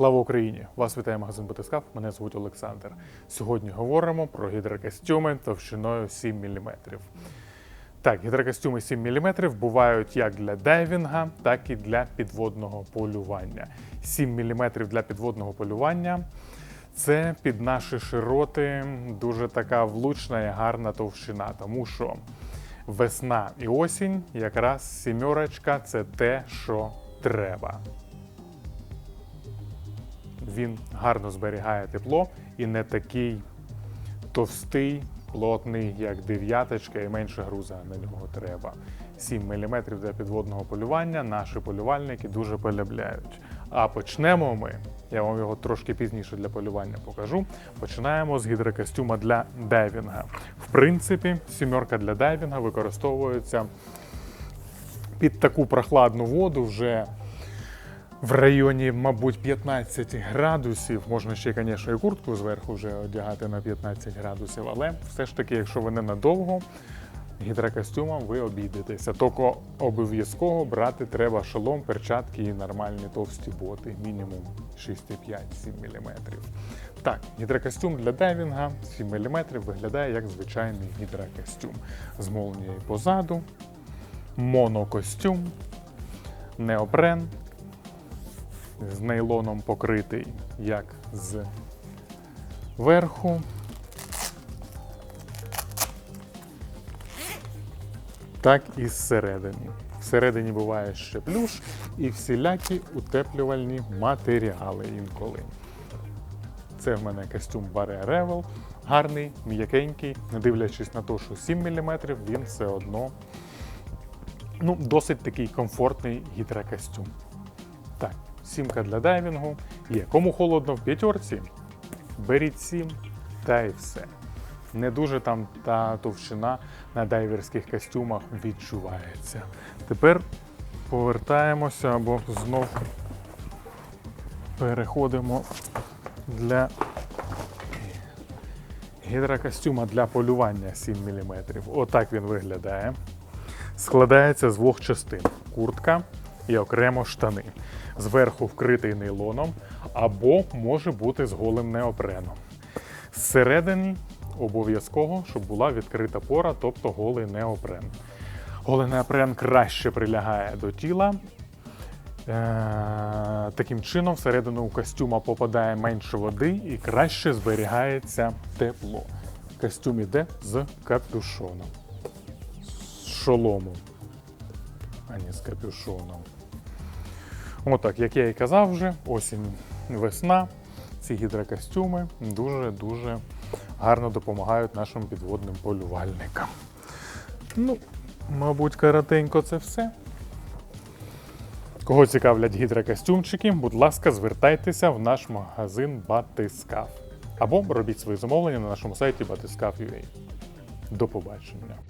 Слава Україні! Вас вітає магазин Батискаф. Мене звуть Олександр. Сьогодні говоримо про гідрокостюми товщиною 7 мм. Так, гідрокостюми 7 мм бувають як для дайвінга, так і для підводного полювання. 7 мм для підводного полювання це під наші широти дуже така влучна і гарна товщина, тому що весна і осінь якраз сімерочка це те, що треба. Він гарно зберігає тепло і не такий товстий, плотний, як дев'яточка, і менше груза на нього треба. 7 мм для підводного полювання наші полювальники дуже полюбляють. А почнемо ми, я вам його трошки пізніше для полювання покажу. Починаємо з гідрокостюма для дайвінга. В принципі, сімерка для дайвінга використовується під таку прохладну воду вже в районі, мабуть, 15 градусів. Можна ще, звісно, і куртку зверху вже одягати на 15 градусів, але все ж таки, якщо ви ненадовго, гідрокостюмом ви обійдетеся. Тільки обов'язково брати треба шолом, перчатки і нормальні товсті боти, мінімум 6,5-7 мм. Так, гідрокостюм для дайвінга 7 мм виглядає як звичайний гідрокостюм з молнією позаду, монокостюм, неопрен з нейлоном покритий як з верху, так і зсередини. Всередині буває ще плюш і всілякі утеплювальні матеріали інколи. Це в мене костюм Barre Revel. Гарний, м'якенький, не дивлячись на те, що 7 мм, він все одно ну, досить такий комфортний гідрокостюм. Так, сімка для дайвінгу є. Кому холодно в п'ятерці, беріть сім та і все. Не дуже там та товщина на дайверських костюмах відчувається. Тепер повертаємося або знов переходимо для гідрокостюма для полювання 7 мм. Отак він виглядає. Складається з двох частин: куртка і окремо штани. Зверху вкритий нейлоном або може бути з голим неопреном. Зсередині обов'язково, щоб була відкрита пора, тобто голий неопрен. Голий неопрен краще прилягає до тіла. Е, Таким чином, всередину у костюма попадає менше води і краще зберігається тепло. Костюм іде з капюшоном, з шоломом, а не з капюшоном. Отак, як я і казав вже, осінь, весна. Ці гідрокостюми дуже-дуже гарно допомагають нашим підводним полювальникам. Ну, мабуть, коротенько це все. Кого цікавлять гідрокостюмчики, будь ласка, звертайтеся в наш магазин Батискаф. Або робіть свої замовлення на нашому сайті batiscaf.ua. До побачення.